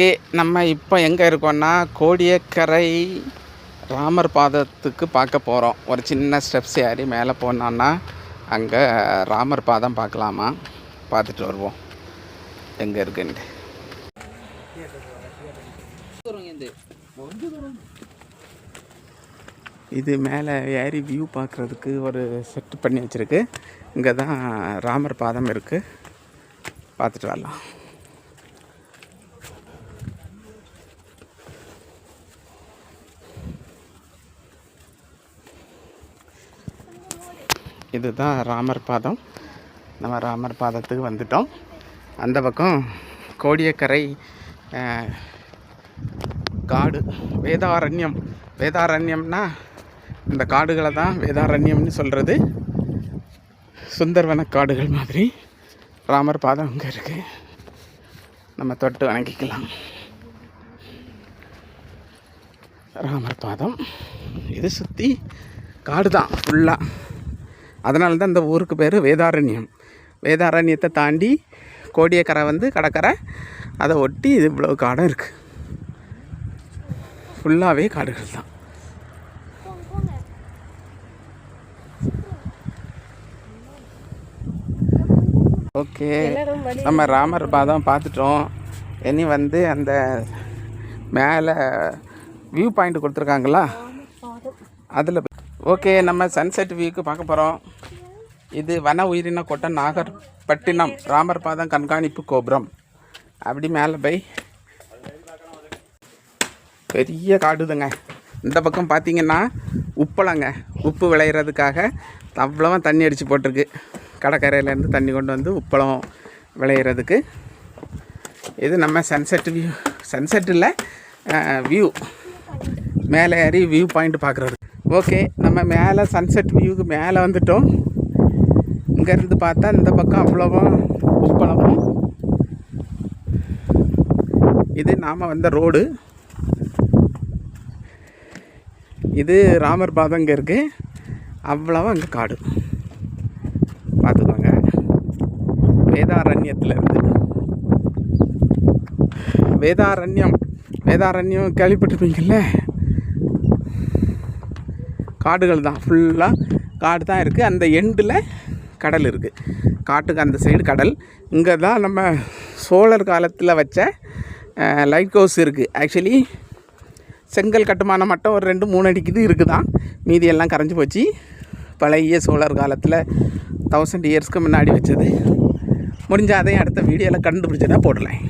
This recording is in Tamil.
ஓகே நம்ம இப்போ எங்கே இருக்கோம்னா கோடியக்கரை ராமர் பாதத்துக்கு பார்க்க போகிறோம் ஒரு சின்ன ஸ்டெப்ஸ் ஏறி மேலே போனோன்னா அங்கே ராமர் பாதம் பார்க்கலாமா? பார்த்துட்டு வருவோம். எங்கே இருக்குன்ட்டு. இது மேலே ஏறி வியூ பார்க்குறதுக்கு ஒரு செட் பண்ணி வச்சுருக்கு. இங்கே தான் ராமர் பாதம் இருக்குது பார்த்துட்டு வரலாம். இதுதான் ராமர் பாதம். நம்ம ராமர் பாதத்துக்கு வந்துட்டோம். அந்த பக்கம் கோடியக்கரை காடு வேதாரண்யம். வேதாரண்யம்னா இந்த காடுகளை தான் வேதாரண்யம்னு சொல்கிறது சுந்தர்வன காடுகள் மாதிரி ராமர் பாதம் அங்கே இருக்குது நம்ம தொட்டு வணங்கிக்கலாம். ராமர் பாதம். இது சுற்றி காடு தான் ஃபுல்லாக அதனால தான் இந்த ஊருக்கு பேர் வேதாரண்யம். வேதாரண்யத்தை தாண்டி கோடியக்கரை வந்து கடற்கரை. அதை ஒட்டி இது இவ்வளோ காடும் இருக்குது ஃபுல்லாகவே காடுகள் தான். ஓகே. நம்ம ராமர் பாதம் பார்த்துட்டோம். இனி வந்து அந்த மேலே வியூ பாயிண்ட் கொடுத்துருக்காங்களா? அதில் ஓகே நம்ம சன்செட் வியூக்கு பார்க்க போகிறோம் இது வன உயிரின கோட்டம் நாகர்பட்டினம் ராமர் பாதம் கண்காணிப்பு கோபுரம். அப்படி மேலே போய் பெரிய காடுதுங்க. இந்த பக்கம் பார்த்தீங்கன்னா உப்பளங்க. உப்பு விளையிறதுக்காக அவ்வளோவா தண்ணி அடித்து போட்டிருக்கு. கடற்கரையிலேருந்து தண்ணி கொண்டு வந்து உப்பளம் விளையிறதுக்கு. இது நம்ம சன்செட் வியூ சன்செட் இல்லை வியூ மேலே ஏறி வியூ பாயிண்ட் பார்க்குறது ஓகே நம்ம மேலே சன்செட் வியூக்கு மேலே வந்துட்டோம். இங்கேருந்து பார்த்தா இந்த பக்கம் அவ்வளவும் உப்பளமும் இது நாம் வந்த ரோடு. இது ராமர் பாதம் இங்கே இருக்குது அவ்வளோவா அங்கே காடு. பார்த்துக்கோங்க. வேதாரண்யத்தில் இருந்து. வேதாரண்யம். வேதாரண்யம் கேள்விப்பட்டிருப்பீங்கள்ல காடுகள் தான். ஃபுல்லாக காடு தான் இருக்குது அந்த எண்டில் கடல் இருக்குது காட்டுக்கு அந்த சைடு கடல். இங்கே தான் நம்ம சோழர் காலத்தில் வச்ச லைட் ஹவுஸ் இருக்குது ஆக்சுவலி செங்கல் கட்டுமானம் மட்டும் ஒரு ரெண்டு மூணு அடிக்குது இருக்குதான். மீதி எல்லாம் கரைஞ்சி போச்சு. பழைய சோழர் காலத்தில் தௌசண்ட் இயர்ஸ்க்கு முன்னாடி வச்சது. முடிஞ்சால் அதையும் அடுத்த வீடியோவில் கண்டுபிடிச்சதா போடலாம்.